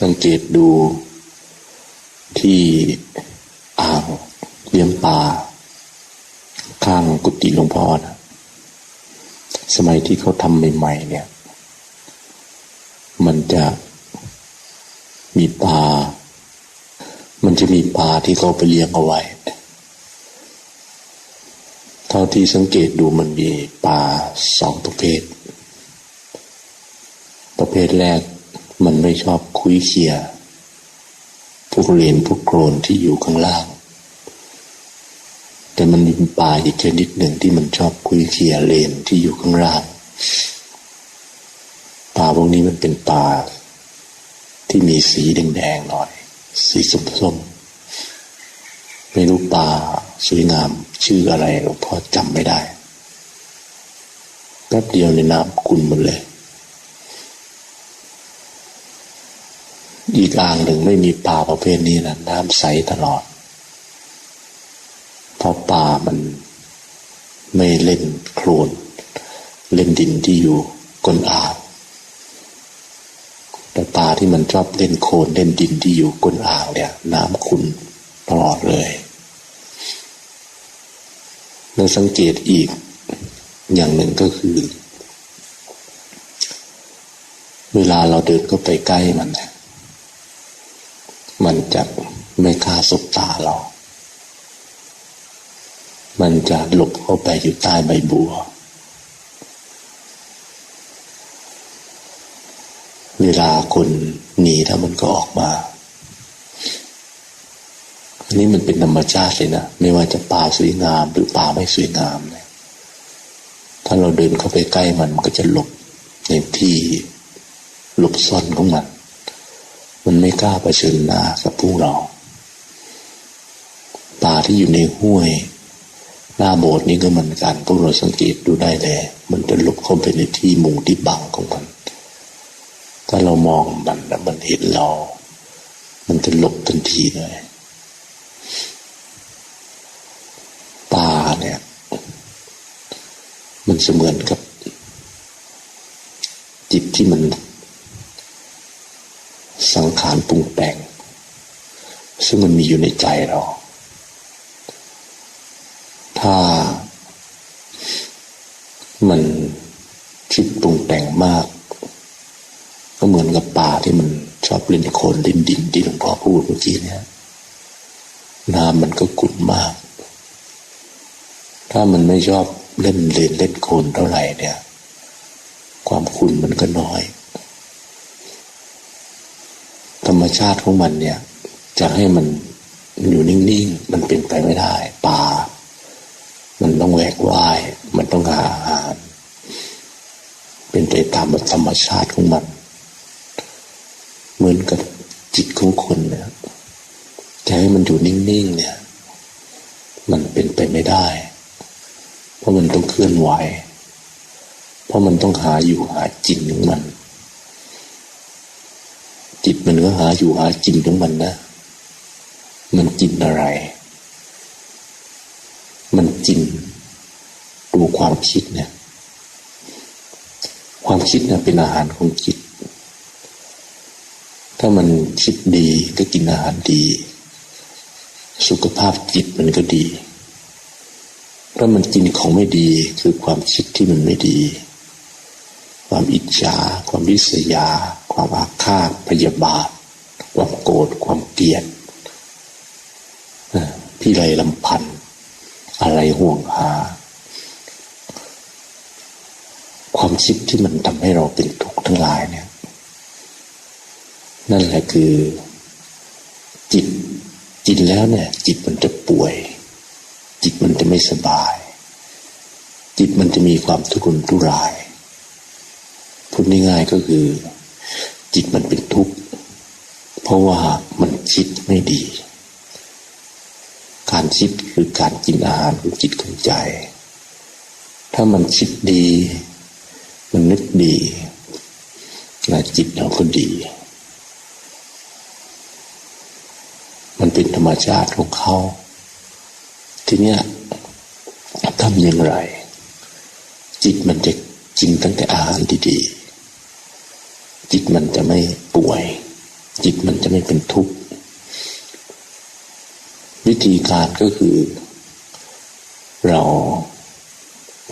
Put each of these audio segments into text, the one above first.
สังเกตดูที่อ่างเลี้ยงปลาข้างกุฏิหลวงพ่อนะสมัยที่เขาทำใหม่ๆเนี่ย มันจะมีปลา มันจะมีปลาที่เขาไปเลี้ยงเอาไว้ เท่าที่สังเกตดูมันมีปลาสองประเภท ประเภทแรก มันไม่ชอบคุยเคียพวกเลนพวกโครนที่อยู่ข้างล่าง แต่มันมีปลาอีกชนิดหนึ่งที่มันชอบคุยเคียเลนที่อยู่ข้างล่างปลาพวกนี้มันเป็นปลาที่มีสีแดงๆหน่อย สีส้มๆไม่รู้ปลาสวยงามชื่ออะไรหลวงพ่อจำไม่ได้แป๊บเดียวในน้ำขุ่นหมดเลย อีกอ่างหนึ่งไม่มีปลาประเภทนี้นะน้ำใสตลอด เพราะปลามันไม่เล่นโคลนเล่นดินที่อยู่ก้นอ่างแต่ปลาที่มันชอบเล่นโคลนเล่นดินที่อยู่ก้นอ่างเนี่ย น้ำขุ่นตลอดเลยเราสังเกตอีกอย่างหนึ่งก็คือ เวลาเราเดินเข้าไปใกล้มันเนี่ย มันจะไม่กล้าสบตาเรา มันจะหลบเข้าไปอยู่ใต้ใบบัว เวลาคนหนีถ้ามันก็ออกมา อันนี้มันเป็นธรรมชาติเลยนะ ไม่ว่าจะป่าสวยงามหรือป่าไม่สวยงามเนี่ยถ้าเราเดินเข้าไปใกล้มันมันก็จะหลบในที่หลบซ่อนของมัน มันไม่กล้าเผชิญหน้ากับพวกเราป่าที่อยู่ในห้วย หน้าโบสถ์นี้ก็เหมือนกันพวกเราสังเกตดูได้เลย มันจะหลบเข้าไปในที่มุงที่บังของมัน ถ้าเรามองมันแล้วมันเห็นเรา มันจะหลบทันทีเลยป่าเนี่ย มันเสมือนกับ จิตที่มัน สังขารปรุงแต่ง ซึ่งมันมีอยู่ในใจเรา ถ้ามันคิดปรุงแต่งมาก ก็เหมือนกับป่าที่มันชอบเล่นโคลนเล่นดินที่หลวงพ่อพูดเมื่อกี้เนี่ยน้ำมันก็ขุ่นมาก ถ้ามันไม่ชอบเล่นเลนเล่นโคลนเท่าไหร่เนี่ย ความขุ่นมันก็น้อย ธรรมชาติของมันเนี่ย จะให้มันอยู่นิ่งๆ มันเป็นไปไม่ได้ป่ามันต้องแหวกว่าย มันต้องหาอาหาร เป็นไปตามธรรมชาติของมัน เหมือนกับจิตของคนเนี่ยจะให้มันอยู่นิ่งๆเนี่ย มันเป็นไปไม่ได้ เพราะมันต้องเคลื่อนไหว เพราะมันต้องหาอยู่หาจินของมัน จิตมันก็หาอยู่หาจินของมันนะ มันจินอะไร มันจินดูความคิดเนี่ย ความคิดเนี่ยเป็นอาหารของจิต ถ้ามันคิดดีก็กินอาหารดี สุขภาพจิตมันก็ดี ถ้ามันกินของไม่ดีคือความคิดที่มันไม่ดี ความอิจฉา ความริษยา ความอาฆาตพยาบาท ความโกรธความเกลียดพี่ไรลำพัน อะไรห่วงหา ความคิดที่มันทำให้เราเป็นทุกข์ทั้งหลายเนี่ย นั่นแหละคือ จิตจิตแล้วเนี่ย จิตมันจะป่วย จิตมันจะไม่สบาย จิตมันจะมีความทุรนทุราย พูดง่ายๆก็คือ จิตมันเป็นทุกข์ เพราะว่ามันคิดไม่ดี การคิดคือการกินอาหารของจิตของใจ ถ้ามันคิดดี มันนึกดีนะจิตเราก็ดี มันเป็นธรรมชาติของเขา ทีเนี้ยทำอย่างไร จิตมันจะกินตั้งแต่อาหารดีๆ จิตมันจะไม่ป่วย จิตมันจะไม่เป็นทุกข์ วิธีการก็คือ เรา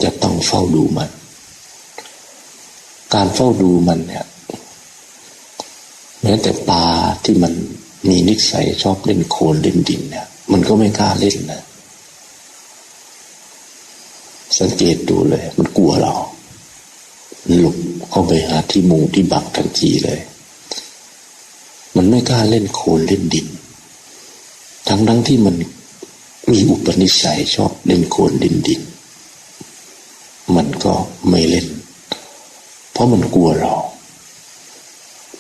จะต้องเฝ้าดูมัน การเฝ้าดูมันเนี่ยแม้แต่ปลาที่มันมีนิสัยชอบเล่นโคลนเล่นดินเนี่ยมันก็ไม่กล้าเล่นนะ สังเกตดูเลย มันกลัวเรา หลบเข้าไปหาที่มุงที่บังทันทีเลย มันไม่กล้าเล่นโคลนเล่นดิน ทั้งทั้งที่มันมีอุปนิสัยชอบเล่นโคลนเล่นดิน มันก็ไม่เล่น เพราะมันกลัวเรา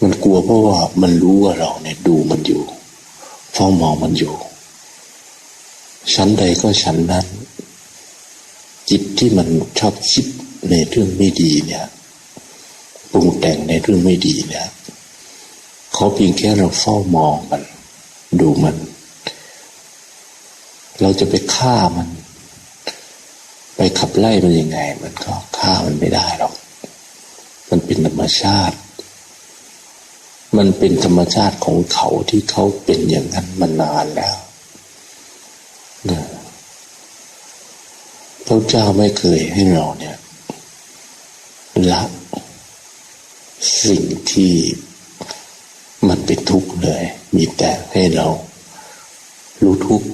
มันกลัวเพราะว่ามันรู้ว่าเราเนี่ยดูมันอยู่เฝ้ามองมันอยู่ ชั้นใดก็ชั้นนั้น จิตที่มันชอบคิด ในเรื่องไม่ดีเนี่ยปรุงแต่งในเรื่องไม่ดีเนี่ยเขาเพียงแค่เราเฝ้ามองมัน ดูมัน เราจะไปฆ่ามัน ไปขับไล่มันยังไง มันก็ฆ่ามันไม่ได้หรอก มันเป็นธรรมชาติ มันเป็นธรรมชาติของเขาที่เขาเป็นอย่างนั้นมานานแล้วนะพระเจ้าไม่เคยให้เราเนี่ย ละ สิ่งที่มันเป็นทุกข์เลย มีแต่ให้เรารู้ทุกข์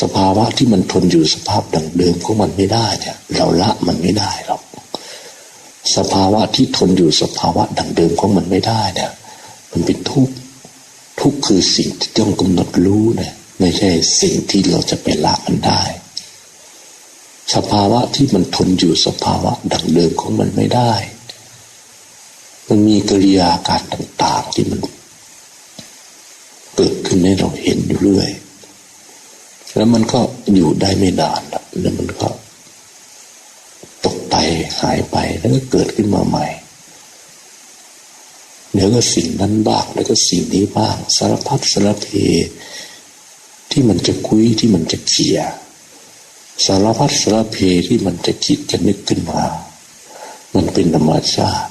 สภาวะที่มันทนอยู่สภาพดังเดิมของมันไม่ได้เนี่ย เราละมันไม่ได้หรอกสภาวะที่ทนอยู่สภาวะดังเดิมของมันไม่ได้เนี่ย มันเป็นทุกข์ทุกข์คือสิ่งที่ต้องกำหนดรู้เนี่ยไม่ใช่สิ่งที่เราจะไปละมันได้ สภาวะที่มันทนอยู่สภาวะดังเดิมของมันไม่ได้ มันมีกิริยาการต่าง ๆ ที่มัน เกิดขึ้นให้เราเห็นอยู่เรื่อย แล้วมันก็อยู่ได้ไม่นานแล้วมันก็ ตกไปหายไปแล้วก็เกิดขึ้นมาใหม่เดี๋ยวก็สิ่งนั้นบ้างแล้วก็สิ่งนี้บ้างสารพัดสารเพที่มันจะคุยที่มันจะเขี่ย สารพัดสารเพที่มันจะคิดจะนึกขึ้นมา มันเป็นธรรมชาติ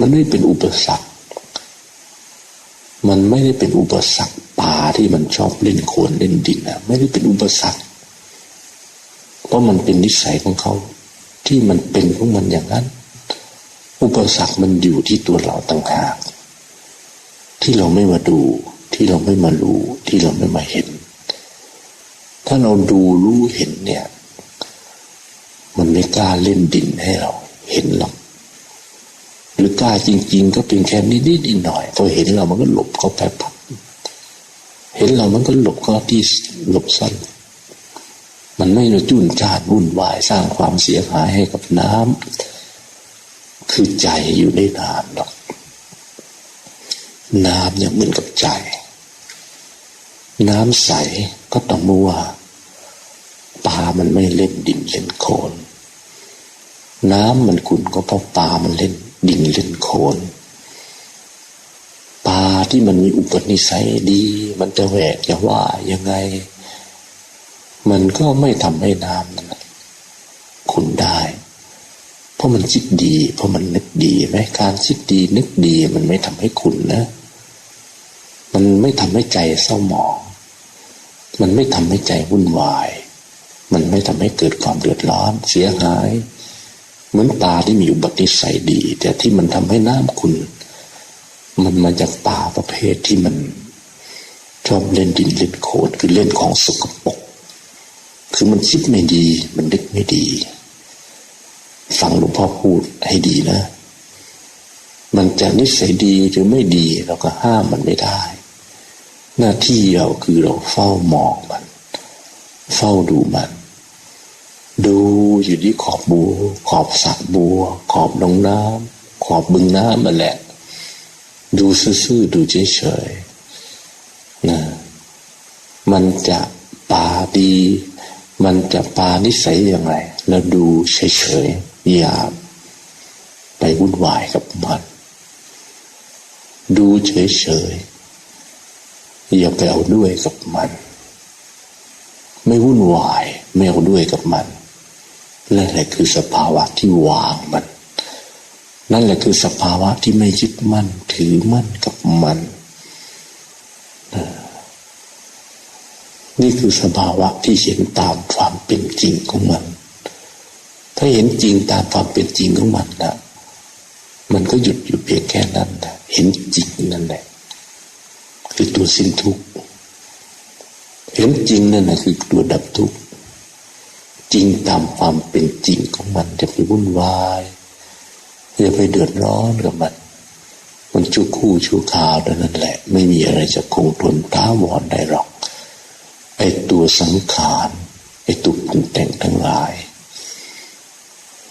มันไม่เป็นอุปสรรค มันไม่ได้เป็นอุปสรรคป่าที่มันชอบเล่นโคลนเล่นดินนะไม่ได้เป็นอุปสรรค เพราะมันเป็นนิสัยของเขา ที่มันเป็นของมันอย่างนั้น อุปสรรคมันอยู่ที่ตัวเราต่างหาก ที่เราไม่มาดู ที่เราไม่มารู้ ที่เราไม่มาเห็น ถ้าเราดูรู้เห็นเนี่ย มันไม่กล้าเล่นดินให้เรา เห็นหรอกหรือกล้าจริง ๆ ก็เป็นแค่นิดๆหน่อยพอเห็นเรามันก็หลบเข้าไปพับเห็นเรามันก็หลบเข้าที่หลบซ่อนมันไม่ระจุนจานวุ่นวายสร้างความเสียหายให้กับน้ำคือใจอยู่ได้นานหรอก น้ำเนี่ยเหมือนกับใจ น้ำใสก็ต้องมัวปลามันไม่เล่นดินเล่นโคลนน้ำมันขุ่นก็เพราะปลามันเล่นดินเล่นโคลนปลาที่มันมีอุปนิสัยดี มันจะแหวกจะว่ายังไง มันก็ไม่ทำให้น้ำนั้นขุ่นได้ เพราะมันคิดดี เพราะมันนึกดีไหมการคิดดีนึกดีมันไม่ทำให้ขุ่นนะ มันไม่ทำให้ใจเศร้าหมอง มันไม่ทำให้ใจวุ่นวาย มันไม่ทำให้เกิดความเดือดร้อน เสียหาย เหมือนปลาที่มีอุบัติสัยดี แต่ที่มันทำให้น้ำขุ่นมันมาจากป่าประเภทที่มันชอบเล่นดินเล่นโคลนคือเล่นของสกปรกคือมันคิดไม่ดี มันนึกไม่ดี ฟังหลวงพ่อพูดให้ดีนะ มันจะนิสัยดีหรือไม่ดีเราก็ห้ามมันไม่ได้ หน้าที่เราคือเราเฝ้ามองมัน เฝ้าดูมัน ดูอยู่ที่ขอบบัว ขอบสระบัว ขอบหนองน้ำขอบบึงน้ำมันแหละ ดูซื่อๆดูเฉยๆนะมันจะปาดี มันจะปานิสัยยังไงแล้วดูเฉยๆอย่าไปวุ่นวายกับมัน ดูเฉยๆ อย่าไปเอาด้วยกับมัน ไม่วุ่นวาย ไม่เอาด้วยกับมันนั่นแหละคือสภาวะที่วางมัน นั่นแหละคือสภาวะที่ไม่ยึดมั่นถือมั่นกับมันนี่คือสภาวะที่เห็นตามความเป็นจริงของมัน ถ้าเห็นจริงตามความเป็นจริงของมันนะมันก็หยุดอยู่เพียงแค่นั้นนะเห็นจริงนั่นแหละ คือตัวสิ้นทุกข์เห็นจริงนั่นนะคือตัวดับทุกข์จริงตามความเป็นจริงของมันจะไปวุ่นวายอย่าไปเดือดร้อนกับมัน มันชั่วคู่ชั่วคราวเท่านั้นแหละ ไม่มีอะไรจะคงทนท้าวรได้หรอกไอ้ตัวสังขารไอ้ตัวปรุงแต่งทั้งหลาย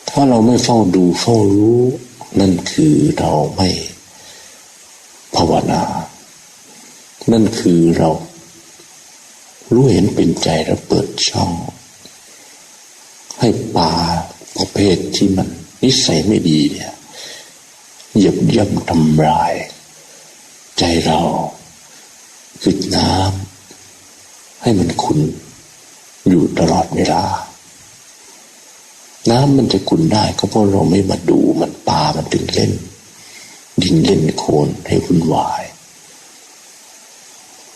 ถ้าเราไม่เฝ้าดูเฝ้ารู้ นั่นคือเราไม่ภาวนา นั่นคือเรา รู้เห็นเป็นใจแล้วเปิดช่อง ให้ปลาประเภทที่มัน นิสัยไม่ดีเนี่ยเหยียบย่ำทำลาย ใจเราคือน้ำให้มันขุนอยู่ตลอดเวลา น้ำมันจะขุนได้ก็เพราะเราไม่มาดูมันปลามันถึงเล่น ดินเล่นโคลนให้วุ่นวาย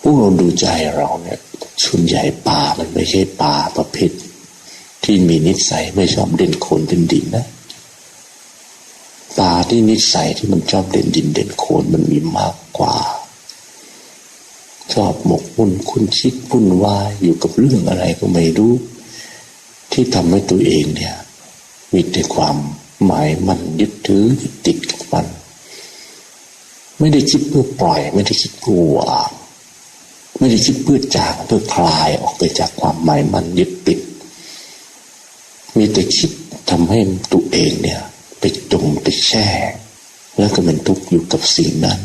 พวกเราดูใจเราเนี่ยส่วนใหญ่ปลามันไม่ใช่ปลาประเภทที่มีนิสัยไม่ชอบเด่นโคนเด่นดินนะปลาที่นิสัยที่มันชอบเด่นดินเด่นโคนมันมีมากกว่า ชอบหมกมุ่นคุณชิดพุ่นวายอยู่กับเรื่องอะไรก็ไม่รู้ ที่ทำให้ตัวเองเนี่ย มีแต่ความหมายมันยึดถือติดกับมัน ไม่ได้คิดเพื่อปล่อย ไม่ได้คิดเพื่อวาง ไม่ได้คิดเพื่อจางเพื่อคลายออกไปจากความหมายมันยึดติด มีแต่คิดทำให้ตัวเองเนี่ย ไปจมไปแช่ แล้วก็เป็นทุกข์อยู่กับสิ่งนั้น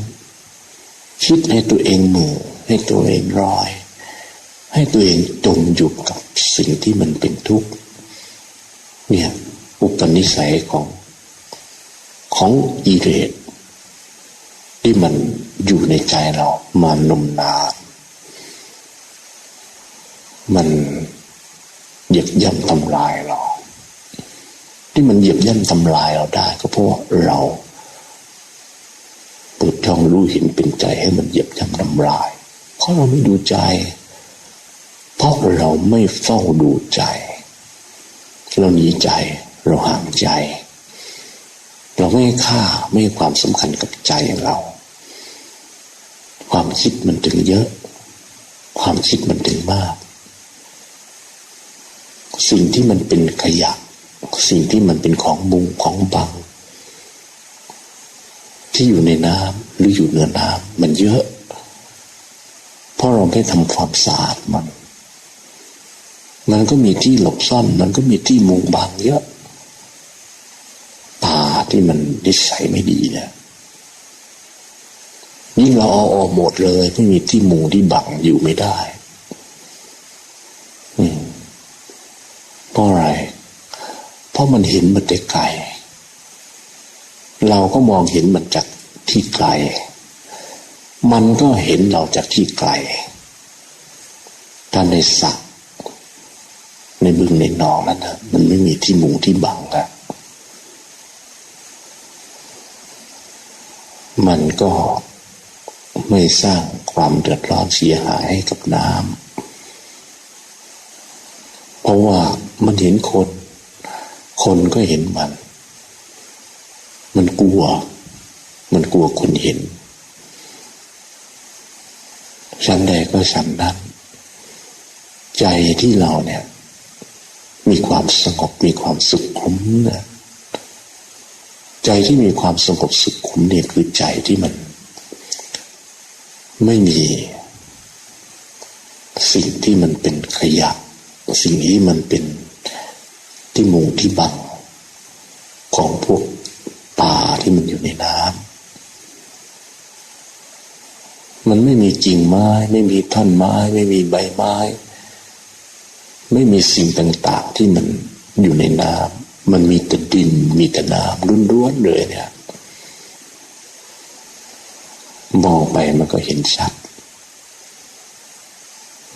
คิดให้ตัวเองหมู่ให้ตัวเองรอย ให้ตัวเองจมอยู่กับสิ่งที่มันเป็นทุกข์เนี่ยอุปนิสัยของของกิเลสที่มันอยู่ในใจเรามานมนาน มันเหยียบย่ำทำลายเรา ที่มันเหยียบย่ำทำลายเราได้ ก็เพราะเราเปิดช่องรู้เห็นเป็นใจให้มันเหยียบย่ำทำลาย เพราะเราไม่ดูใจ เพราะเราไม่เฝ้าดูใจ เราหนีใจเราห่างใจ เราไม่ค่าไม่ให้ความสำคัญกับใจเรา ความคิดมันถึงเยอะ ความคิดมันถึงมาก สิ่งที่มันเป็นขยะ สิ่งที่มันเป็นของบุงของบัง ที่อยู่ในน้ำหรืออยู่เหนือน้ำมันเยอะ เพราะเราไม่ทำความสะอาดมัน มันก็มีที่หลบซ่อน มันก็มีที่มุงบังเยอะตาที่มันนิสัยไม่ดีเนี่ยยิ่งเราเอาออกหมดเลยไม่มีที่มุงที่บังอยู่ไม่ได้ อืม เพราะอะไร เพราะมันเห็นมันแต่ไกล เราก็มองเห็นมันจากที่ไกล มันก็เห็นเราจากที่ไกลถ้าในสระในบึงในหนองนั้นนะมันไม่มีที่มุงที่บังอะมันก็ไม่สร้างความเดือดร้อนเสียหายให้กับน้ำเพราะว่า มันเห็นคน คนก็เห็นมัน มันกลัว มันกลัวคนเห็นชั้นใดก็ชั้นนั้น ใจที่เราเนี่ย มีความสงบมีความสุขคุ้มนะใจที่มีความสงบสุขคุ้มเนี่ยคือใจที่มัน ไม่มี สิ่งที่มันเป็นขยะ สิ่งที่มันเป็น ที่มุงที่บังของพวกป่าที่มันอยู่ในน้ำมันไม่มีกิ่งไม้ ไม่มีท่อนไม้ ไม่มีใบไม้ ไม่มีสิ่งต่างๆที่มันอยู่ในน้ำมันมีแต่ดิน มีแต่น้ำล้วนๆเลยเนี่ยมองไปมันก็เห็นชัด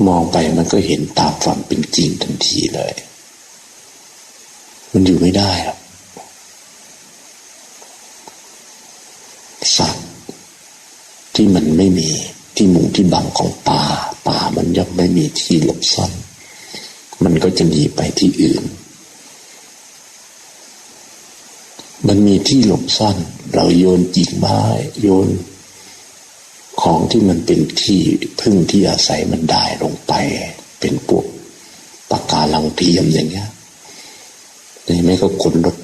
มองไปมันก็เห็นตามความเป็นจริงทันทีเลย มันอยู่ไม่ได้หรอกสัตว์ที่มันไม่มีที่มุงที่บังของป่าป่ามันย่อมไม่มีที่หลบซ่อนมันก็จะหนีไปที่อื่น มันมีที่หลบซ่อน เราโยนกิ่งไม้โยน ของที่มันเป็นที่พึ่งที่อาศัยมันได้ลงไป เป็นพวกปากกาลังเทียมอย่างเงี้ย นี่ไม่ก็ขนรถ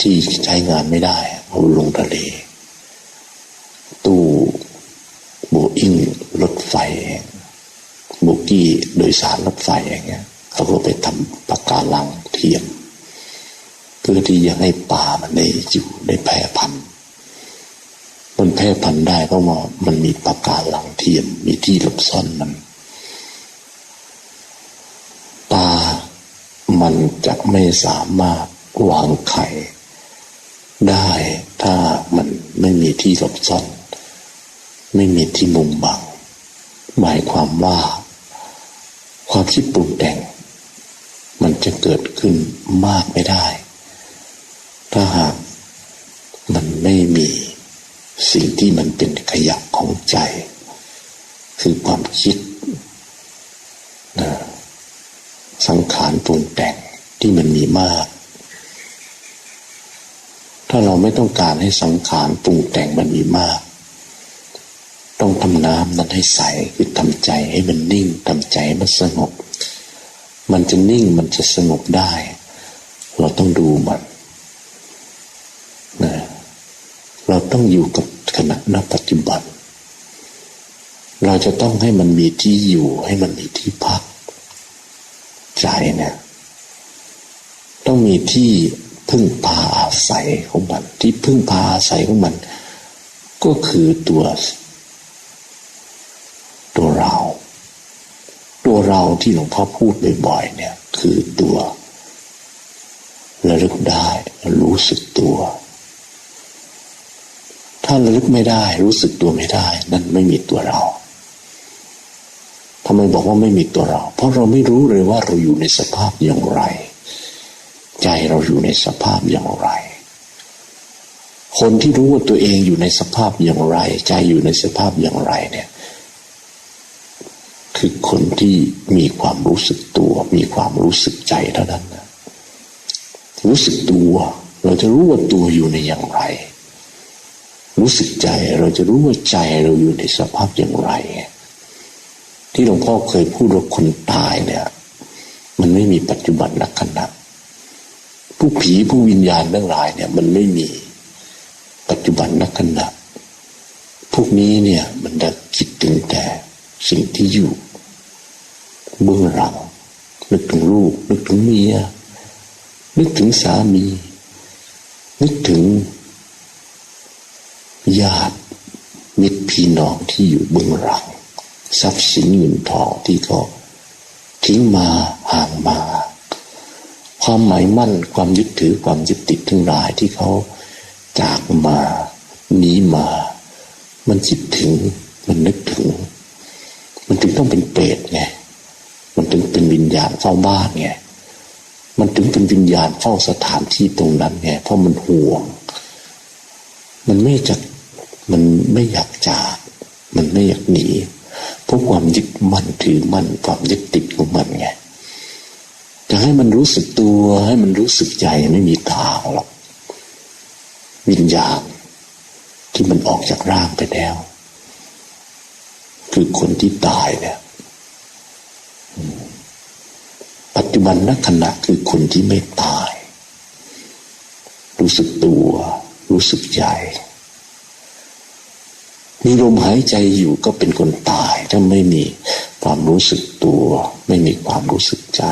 ที่ใช้งานไม่ได้เอาลงทะเล ตู้โบอิงรถไฟโบกี้โดยสารรถไฟอย่างเงี้ยเขาก็ไปทำปากกาลังเทียม เพื่อที่จะให้ป่ามันได้อยู่ได้แพร่พันธุ์มันแพร่พันธุ์ได้เพราะว่ามันมีปากกาลังเทียมมีที่หลบซ่อนมัน มันจะไม่สามารถวางไข่ได้ถ้ามันไม่มีที่หลบซ่อน ไม่มีที่มุมบัง หมายความว่า ความคิดปรุงแต่ง มันจะเกิดขึ้นมากไม่ได้ ถ้าหากมันไม่มีสิ่งที่มันเป็นขยะของใจ คือความคิดนะ สังขารปรุงแต่งที่มันมีมาก ถ้าเราไม่ต้องการให้สังขารปรุงแต่งมันมีมาก ต้องทำน้ำนั้นให้ใสคือทำใจให้มันนิ่งทำใจให้มันสงบ มันจะนิ่งมันจะสงบได้ เราต้องดูมันนะเราต้องอยู่กับขณะณปัจจุบัน เราจะต้องให้มันมีที่อยู่ให้มันมีที่พัก ใจเนี่ยต้องมีที่พึ่งพาอาศัยของมัน ที่พึ่งพาอาศัยของมัน ก็คือตัว ตัวเรา ตัวเราที่หลวงพ่อพูดบ่อยๆเนี่ย คือตัวระลึกได้รู้สึกตัว ถ้าระลึกไม่ได้ รู้สึกตัวไม่ได้ นั่นไม่มีตัวเรา ทำไมบอกว่าไม่มีตัวเรา เพราะเราไม่รู้เลยว่าเราอยู่ในสภาพอย่างไร ใจเราอยู่ในสภาพอย่างไร คนที่รู้ว่าตัวเองอยู่ในสภาพอย่างไร ใจอยู่ในสภาพอย่างไรเนี่ย คือคนที่มีความรู้สึกตัว มีความรู้สึกใจเท่านั้นนะรู้สึกตัว เราจะรู้ว่าตัวอยู่ในอย่างไร รู้สึกใจเราจะรู้ว่าใจเราอยู่ในสภาพอย่างไร ที่หลวงพ่อเคยพูดว่าคนตายเนี่ย มันไม่มีปัจจุบันนักขณะผู้ผีผู้วิญญาณทั้งหลายเนี่ย มันไม่มีปัจจุบันนักขณะพวกนี้เนี่ย มันจะคิดถึงแต่สิ่งที่อยู่เบื้องหลังนึกถึงลูก นึกถึงเมียนึกถึงสามี นึกถึงญาติมิตรพี่น้องที่อยู่เบื้องหลัง ทรัพย์สินเงินทองที่เขาทิ้งมาห่างมา ความหมายมั่นความยึดถือความยึดติดทั้งหลายที่เขาจากมาหนีมา มันคิดถึงมันนึกถึง มันถึงต้องเป็นเปรตไงมันถึงเป็นวิญญาณเฝ้าบ้านไงมันถึงเป็นวิญญาณเฝ้าสถานที่ตรงนั้นไงเพราะมันห่วง มันไม่จะมันไม่อยากจาก มันไม่อยากหนี ราะความยึดมั่นถือมั่นความยึดติดของมันไงจะให้มันรู้สึกตัวให้มันรู้สึกใจไม่มีทางหรอกวิญญาณที่มันออกจากร่างไปแล้ว คือคนที่ตายเนี่ยปัจจุบันนักขณะคือคนที่ไม่ตาย รู้สึกตัว รู้สึกใจมีลมหายใจอยู่ก็เป็นคนตาย ถ้าไม่มีความรู้สึกตัว ไม่มีความรู้สึกใจ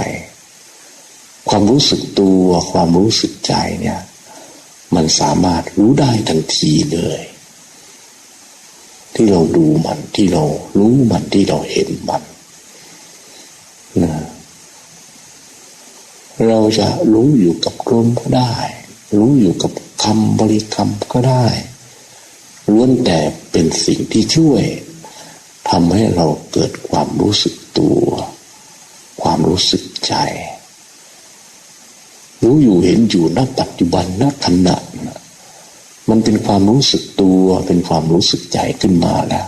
ความรู้สึกตัวความรู้สึกใจเนี่ย มันสามารถรู้ได้ทันทีเลย ที่เราดูมันที่เรารู้มันที่เราเห็นมันนะเราจะรู้อยู่กับลมก็ได้ รู้อยู่กับคำบริกรรมก็ได้ล้วนแต่เป็นสิ่งที่ช่วย ทำให้เราเกิดความรู้สึกตัว ความรู้สึกใจ รู้อยู่เห็นอยู่ณปัจจุบันณขณะมันเป็นความรู้สึกตัวเป็นความรู้สึกใจขึ้นมาแล้ว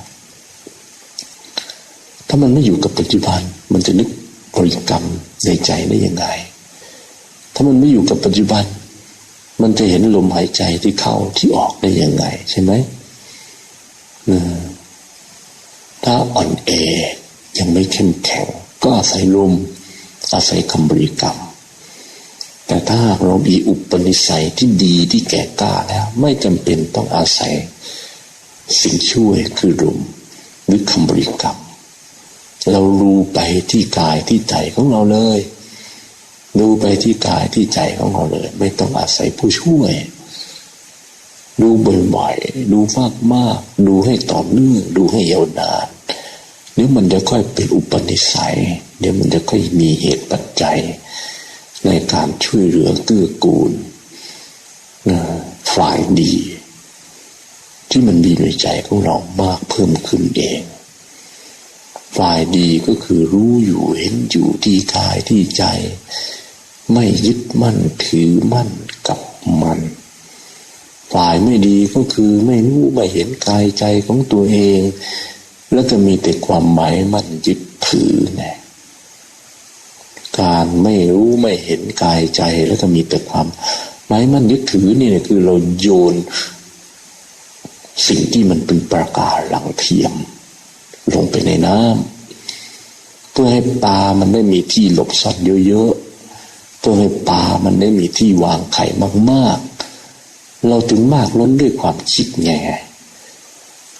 ถ้ามันไม่อยู่กับปัจจุบัน มันจะนึกบริกรรมในใจได้ยังไง ถ้ามันไม่อยู่กับปัจจุบัน มันจะเห็นลมหายใจที่เข้าที่ออกได้ยังไง ใช่ไหมอืม ถ้าอ่อนแอยังไม่เข้มแข็ง ก็อาศัยลมอาศัยคำบริกรรม แต่ถ้าเรามีอุปนิสัยที่ดีที่แก่กล้าแล้ว ไม่จำเป็นต้องอาศัย สิ่งช่วยคือลมหรือคำบริกรรม เรารู้ไปที่กายที่ใจของเราเลยดูไปที่กายที่ใจของเราเลย ไม่ต้องอาศัยผู้ช่วย ดูบ่อยๆดูมากๆดูให้ต่อเนื่องดูให้ยาวนาน เดี๋ยวมันจะค่อยเป็นอุปนิสัย เดี๋ยวมันจะค่อยมีเหตุปัจจัย ในการช่วยเหลือเกื้อกูลนฝ่ายดี ที่มันมีในใจของเรามากเพิ่มขึ้นเอง ฝ่ายดีก็คือรู้อยู่เห็นอยู่ที่กายที่ใจ ไม่ยึดมั่นถือมั่นกับมัน ฝ่ายไม่ดีก็คือไม่รู้ไม่เห็นกายใจของตัวเอง แล้วก็มีแต่ความหมายมั่นยึดถือไงการไม่รู้ไม่เห็นกายใจ แล้วก็มีแต่ความหมายมั่นยึดถือนี่เนี่ยคือเราโยน สิ่งที่มันเป็นประกาศหลังเทียม ลงไปในน้ำเพื่อให้ปลามันได้มีที่หลบซ่อนเยอะๆเพื่อให้ปลามันได้มีที่วางไข่มากๆ เราถึงมากล้นด้วยความคิดไง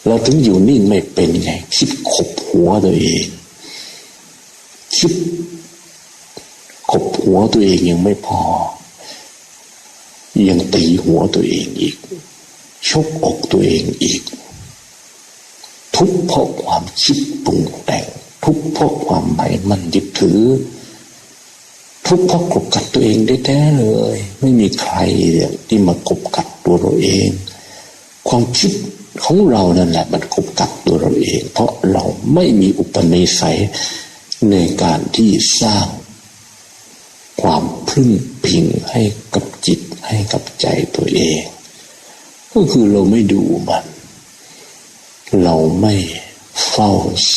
เราถึงอยู่นิ่งไม่เป็นไง คิดขบหัวตัวเอง คิดขบหัวตัวเองยังไม่พอ ยังตีหัวตัวเองอีก ชกอกตัวเองอีก ทุกเพราะความคิดปรุงแต่ง ทุกเพราะความหมายมันยึดถือ ทุกเพราะกบกัดตัวเองได้แท้เลย ไม่มีใครที่มากบกัดตัวเราเอง ความคิดของเรานั่นแหละมันกบกัดตัวเราเอง เพราะเราไม่มีอุปนิสัยในการที่สร้าง ความพึ่งพิงให้กับจิตให้กับใจตัวเอง ก็คือเราไม่ดูมัน เราไม่เฝ้า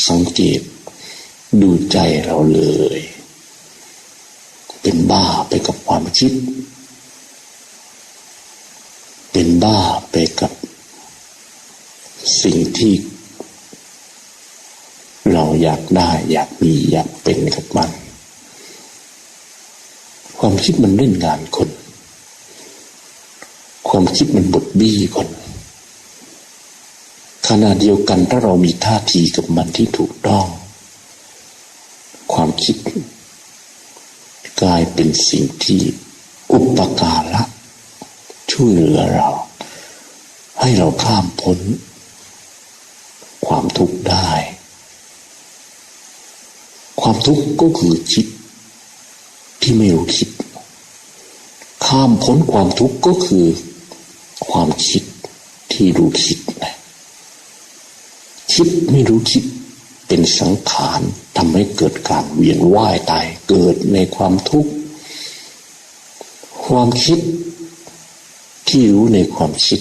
สังเกต ดูใจเราเลย เป็นบ้าไปกับความคิด เป็นบ้าไปกับ สิ่งที่ เราอยากได้ อยากมีอยากเป็นกับมัน ความคิดมันเล่นงานคน ความคิดมันบดบี้คนขณะเดียวกันถ้าเรามีท่าทีกับมันที่ถูกต้อง ความคิด กลายเป็นสิ่งที่อุปการะช่วยเหลือเรา ให้เราข้ามพ้น ความทุกข์ได้ ความทุกข์ก็คือคิด ที่ไม่รู้คิด ข้ามพ้นความทุกข์ก็คือ ความคิดที่รู้คิดนะคิดไม่รู้คิดเป็นสังขารทำให้เกิดการเวียนว่ายตายเกิดในความทุกข์ ความคิดที่รู้ในความคิด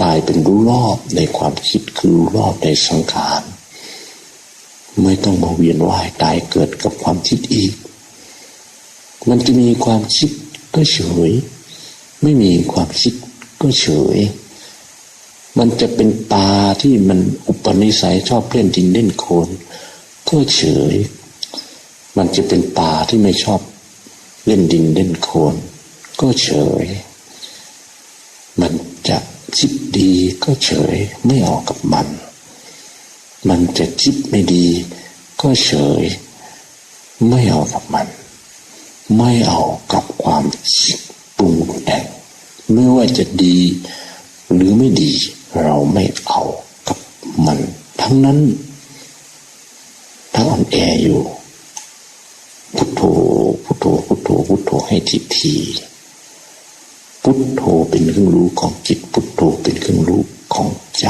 กลายเป็นรู้รอบในความคิดคือรู้รอบในสังขารไม่ต้องมาเวียนว่ายตายเกิดกับความคิดอีก มันจะมีความคิดก็เฉย ไม่มีความคิดก็เฉย มันจะเป็นตาที่มันอุปนิสัยชอบเล่นดินเล่นโคลนก็เฉย มันจะเป็นตาที่ไม่ชอบเล่นดินเล่นโคลนก็เฉย มัน คิดดีก็เฉยไม่ออกกับมัน มันจะคิดไม่ดี ก็เฉย ไม่เอากับมัน ไม่เอากับความคิดปรุงแต่งไม่ว่าจะดีหรือไม่ดี เราไม่เอากับมัน ทั้งนั้น ทั้งอ่อนแออยู่ พุทโธพุทโธพุทโธพุทโธให้ทีที พุทโธเป็นเครื่องรู้ของจิต พุทโธเป็นเครื่องรู้ของใจ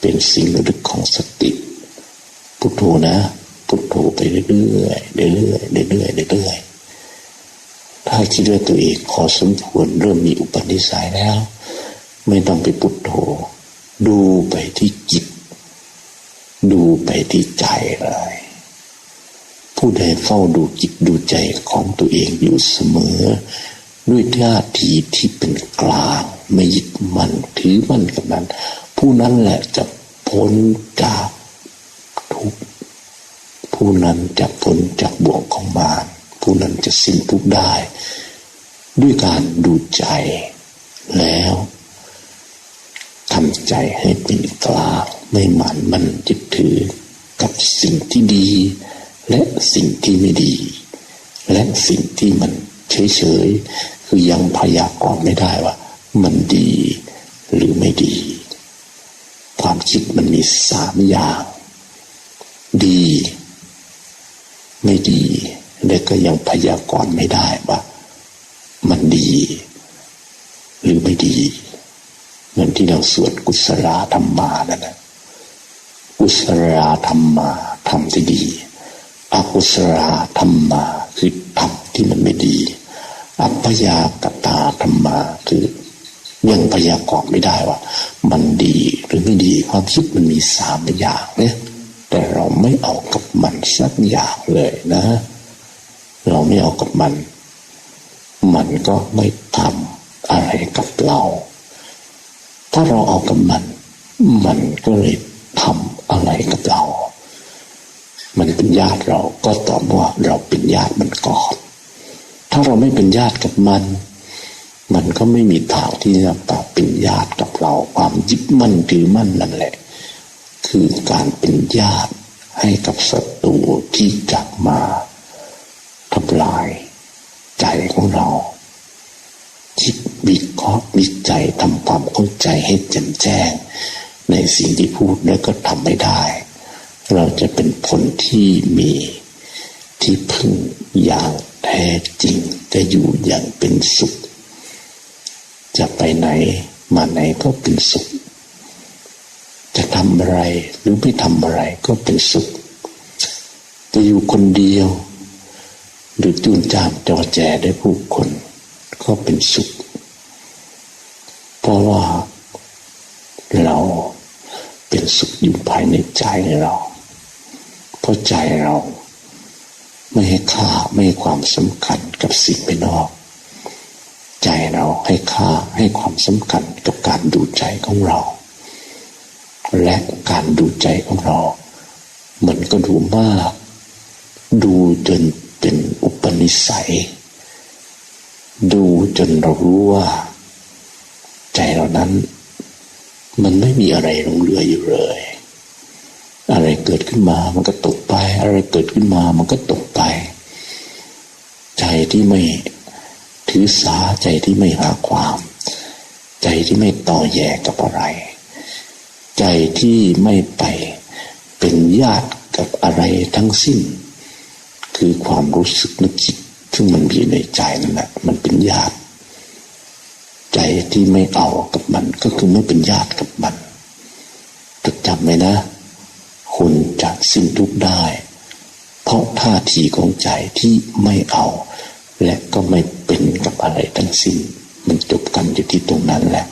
เป็นสิ่งระลึกของสติ พุทโธนะ พุทโธไปเรื่อยๆเรื่อยๆเรื่อยๆเรื่อยๆถ้าคิดว่าตัวเองพอสมควรเริ่มมีอุปนิสัยแล้ว ไม่ต้องไปปุตโธ ดูไปที่จิต ดูไปที่ใจเลยผู้ใดเฝ้าดูจิตดูใจของตัวเองอยู่เสมอ ด้วยท่าทีที่เป็นกลาง ไม่ยึดมันถือมั่นกับนั้น ผู้นั้นแหละจะพ้นจากทุกผู้นั้นจะพ้นจากบ่วงของมารผู้นั้นจะสิ้นทุกได้ ด้วยการดูใจแล้วทำใจให้เป็นกลางไม่หมันมันยึดถือกับสิ่งที่ดี และสิ่งที่ไม่ดี และสิ่งที่มัน เฉยๆคือยังพยากรณ์ไม่ได้ว่า มันดีหรือไม่ดี ความคิดมันมีสามอย่าง ดี ไม่ดีและก็ยังพยากรณ์ไม่ได้ว่า มันดี หรือไม่ดีเหมือนที่เราสวดกุศลธรรมานั่นนะกุศลธรรมาทำที่ดีอกุศลธรรมาคือทำที่มันไม่ดี อัพยากตาธรรมาคือยังพยากรณ์ไม่ได้ว่า มันดีหรือไม่ดีความคิดมันมีสามอย่างเนี่ยแต่เราไม่เอากับมันสักอย่างเลยนะ เราไม่เอากับมัน มันก็ไม่ทำอะไรกับเรา ถ้าเราเอากับมัน มันก็เลยทำอะไรกับเรา มันเป็นญาติเราก็ตอบว่าเราเป็นญาติมันก่อน ถ้าเราไม่เป็นญาติกับมัน มันก็ไม่มีทางที่จะเป็นญาติกับเรา ความยึดมั่นถือมั่นนั่นแหละ คือการเป็นญาติให้กับศัตรูที่จะมาทำลาย ใจของเราคิดวิเคราะห์วิจัยทำความเข้าใจให้แจ่มแจ้ง ในสิ่งที่พูดแล้วก็ทำไม่ได้ เราจะเป็นผลที่มี ที่พึ่งอย่างแท้จริงจะอยู่อย่างเป็นสุข จะไปไหนมาไหนก็เป็นสุข จะทำอะไรหรือไม่ทำอะไรก็เป็นสุข จะอยู่คนเดียว หรือจูนจามจอแจได้ผู้คน ก็เป็นสุข เพราะว่าเราเป็นสุขอยู่ภายในใจเรา เพราะใจเรา ไม่ให้ค่าไม่ให้ความสำคัญกับสิ่งภายนอก ใจเราให้ค่าให้ความสำคัญกับการดูใจของเรา และการดูใจของเรา มันก็ดูมาก ดูจนเป็นอุปนิสัย ดูจนเรารู้ว่า ใจเรานั้น มันไม่มีอะไรหลงเหลืออยู่เลย อะไรเกิดขึ้นมามันก็ตกไป อะไรเกิดขึ้นมามันก็ตกไป ใจที่ไม่ถือสาใจที่ไม่หาความ ใจที่ไม่ต่อแย่กับอะไร ใจที่ไม่ไปเป็นญาติกับอะไรทั้งสิ้น คือความรู้สึกนึกคิดซึ่งมันมีในใจนั่นแหละมันเป็นญาติ ใจที่ไม่เอากับมันก็คือไม่เป็นญาติกับมันจดจำไว้นะ คุณจะสิ้นทุกข์ได้ เพราะท่าทีของใจที่ไม่เอา และก็ไม่เป็นกับอะไรทั้งสิ้น มันจบกันอยู่ที่ตรงนั้นแหละ